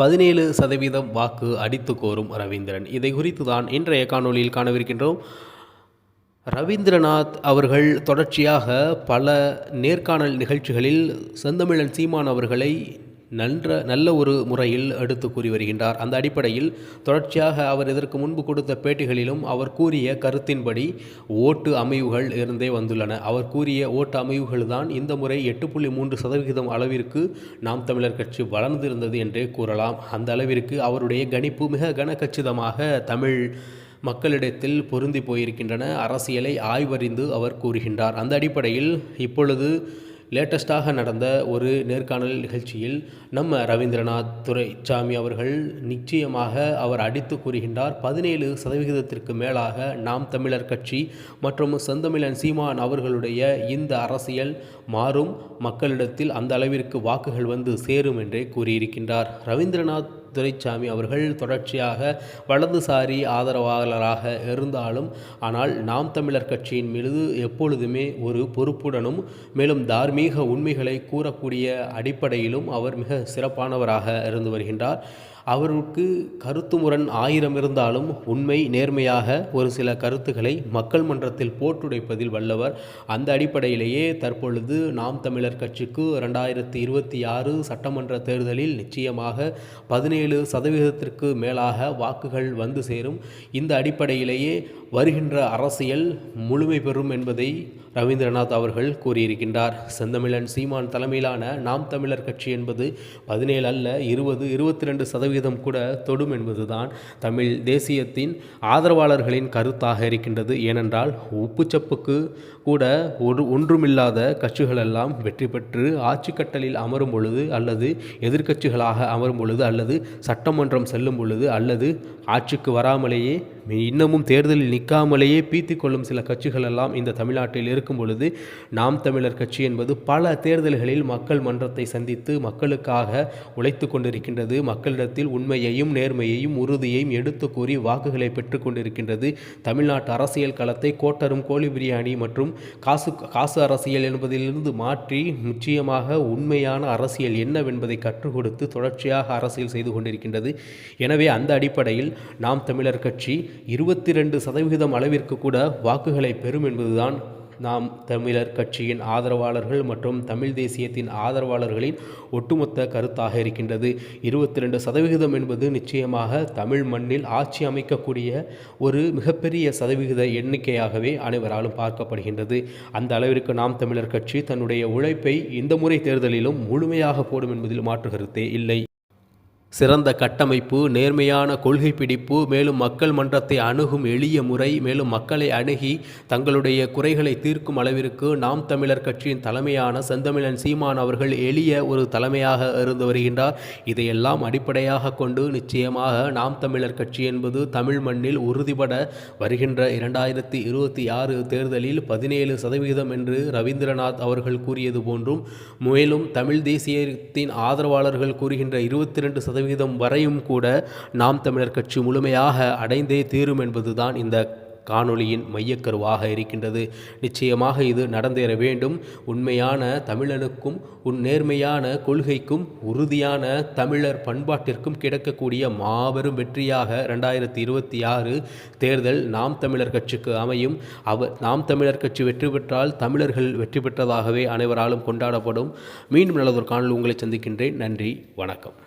பதினேழு சதவீதம் வாக்கு அடித்து கோரும் ரவீந்திரன். இதை குறித்து தான் இன்றைய காணொளியில் காணவிருக்கின்றோம். ரவீந்திரநாத் அவர்கள் தொடர்ச்சியாக பல நேர்காணல் நிகழ்ச்சிகளில் செந்தமிழன் சீமான் அவர்களை நன்ற நல்ல ஒரு முறையில் எடுத்து கூறி வருகின்றார். அந்த அடிப்படையில் தொடர்ச்சியாக அவர் இதற்கு முன்பு கொடுத்த பேட்டிகளிலும் அவர் கூறிய கருத்தின்படி ஓட்டு அமைவுகள் இருந்தே வந்துள்ளன. அவர் கூறிய ஓட்டு அமைவுகள் தான் இந்த முறை எட்டு புள்ளி மூன்று சதவிகிதம் அளவிற்கு நாம் தமிழர் கட்சி வளர்ந்திருந்தது என்றே கூறலாம். அந்த அளவிற்கு அவருடைய கணிப்பு மிக கனகச்சிதமாக தமிழ் மக்களிடத்தில் பொருந்தி போயிருக்கின்றன. அரசியலை ஆய்வறிந்து அவர் கூறுகின்றார். அந்த அடிப்படையில் இப்பொழுது லேட்டஸ்டாக நடந்த ஒரு நேர்காணல் நிகழ்ச்சியில் நம்ம ரவீந்திரநாத் துரைசாமி அவர்கள் நிச்சயமாக அவர் அடித்து கூறுகின்றார். பதினேழு சதவிகிதத்திற்கு மேலாக நாம் தமிழர் கட்சி மற்றும் செந்தமிழன் சீமான் அவர்களுடைய இந்த அரசியல் மாறும். மக்களிடத்தில் அந்த அளவிற்கு வாக்குகள் வந்து சேரும் என்றே கூறியிருக்கின்றார். ரவீந்திரநாத் துரைசாமி அவர்கள் தொடர்ச்சியாக வலதுசாரி ஆதரவாளராக இருந்தாலும் ஆனால் நாம் தமிழர் கட்சியின் மீது எப்பொழுதுமே ஒரு பொறுப்புடனும் மேலும் தார்மீக உண்மைகளை கூறக்கூடிய அடிப்படையிலும் அவர் மிக சிறப்பானவராக இருந்து வருகின்றார். அவருக்கு கருத்து முரண் ஆயிரம் இருந்தாலும் உண்மை நேர்மையாக ஒரு சில கருத்துக்களை மக்கள் மன்றத்தில் போட்டுடைப்பதில் வல்லவர். அந்த அடிப்படையிலேயே தற்பொழுது நாம் தமிழர் கட்சிக்கு ரெண்டாயிரத்தி இருபத்தி ஆறு சட்டமன்ற தேர்தலில் நிச்சயமாக பதினேழு சதவீதத்திற்கு மேலாக வாக்குகள் வந்து சேரும். இந்த அடிப்படையிலேயே வருகின்ற அரசியல் முழுமை பெறும் என்பதை ரவீந்திரநாத் அவர்கள் கூறியிருக்கின்றார். செந்தமிழன் சீமான் தலைமையிலான நாம் தமிழர் கட்சி என்பது பதினேழு அல்ல இருபது இருபத்தி ரெண்டு சதவீதம் கூட தொடும் என்பதுதான் தமிழ் தேசியத்தின் ஆதரவாளர்களின் கருத்தாக இருக்கின்றது. ஏனென்றால் உப்புச்சப்புக்கு கூட ஒரு ஒன்றுமில்லாத கட்சிகளெல்லாம் வெற்றி பெற்று ஆட்சி கட்டலில் அமரும் பொழுது அல்லது எதிர்க்கட்சிகளாக அமரும் பொழுது அல்லது சட்டமன்றம் செல்லும் பொழுது அல்லது ஆட்சிக்கு வராமலேயே இன்னமும் தேர்தலில் நிற்காமலேயே பீத்தி கொள்ளும் சில கட்சிகள் எல்லாம் இந்த தமிழ்நாட்டில் இருக்கும் பொழுது நாம் தமிழர் கட்சி என்பது பல தேர்தல்களில் மக்கள் மன்றத்தை சந்தித்து மக்களுக்காக உழைத்து கொண்டிருக்கின்றது மக்களிடத்தில் உண்மையையும் நேர்மையையும் உறுதியையும் எடுத்து கூறி வாக்குகளை பெற்று கொண்டிருக்கின்றது. தமிழ்நாட்டு அரசியல் களத்தை கோட்டரும் கோழி பிரியாணி மற்றும் காசு காசு அரசியல் என்பதிலிருந்து மாற்றி நிச்சயமாக உண்மையான அரசியல் என்னவென்பதை கற்றுக் கொடுத்து தொடர்ச்சியாக அரசியல் செய்து கொண்டிருக்கின்றது. எனவே அந்த அடிப்படையில் நாம் தமிழர் கட்சி இருபத்தி ரெண்டு சதவிகிதம் அளவிற்கு கூட வாக்குகளை பெறும் என்பதுதான் நாம் தமிழர் கட்சியின் ஆதரவாளர்கள் மற்றும் தமிழ் தேசியத்தின் ஆதரவாளர்களின் ஒட்டுமொத்த கருத்தாக இருக்கின்றது. இருபத்தி ரெண்டு சதவிகிதம் என்பது நிச்சயமாக தமிழ் மண்ணில் ஆட்சி அமைக்கக்கூடிய ஒரு மிகப்பெரிய சதவிகித எண்ணிக்கையாகவே அனைவராலும் பார்க்கப்படுகின்றது. அந்த அளவிற்கு நாம் தமிழர் கட்சி தன்னுடைய உழைப்பை இந்த முறை தேர்தலிலும் முழுமையாக போடும் என்பதில் மாற்று கருத்தே இல்லை. சிறந்த கட்டமைப்பு நேர்மையான கொள்கை பிடிப்பு மேலும் மக்கள் மன்றத்தை அணுகும் எளிய முறை மேலும் மக்களை அணுகி தங்களுடைய குறைகளை தீர்க்கும் அளவிற்கு நாம் தமிழர் கட்சியின் தலைமையான செந்தமிழன் சீமான் அவர்கள் எளிய ஒரு தலைமையாக இருந்து வருகின்றார். இதையெல்லாம் அடிப்படையாக கொண்டு நிச்சயமாக நாம் தமிழர் கட்சி என்பது தமிழ் மண்ணில் உறுதிபட வருகின்ற இரண்டாயிரத்தி இருபத்தி ஆறு தேர்தலில் பதினேழு சதவிகிதம் என்று ரவீந்திரநாத் அவர்கள் கூறியது போன்றும் மேலும் தமிழ் தேசியத்தின் ஆதரவாளர்கள் கூறுகின்ற இருபத்தி ரெண்டு சதவீதம் வரையும் கூட நாம் தமிழர் கட்சி முழுமையாக அடைந்தே தீரும் என்பதுதான் இந்த காணொளியின் மையக்கருவாக இருக்கின்றது. நிச்சயமாக இது நடந்தேற வேண்டும். உண்மையான தமிழனுக்கும் உன் நேர்மையான கொள்கைக்கும் உறுதியான தமிழர் பண்பாட்டிற்கும் கிடைக்கக்கூடிய மாபெரும் வெற்றியாக ரெண்டாயிரத்தி இருபத்தி ஆறு தேர்தல் நாம் தமிழர் கட்சிக்கு அமையும். அவ நாம் தமிழர் கட்சி வெற்றி பெற்றால் தமிழர்கள் வெற்றி பெற்றதாகவே அனைவராலும் கொண்டாடப்படும். மீண்டும் நல்லதொரு காணொலி உங்களை சந்திக்கின்றேன். நன்றி வணக்கம்.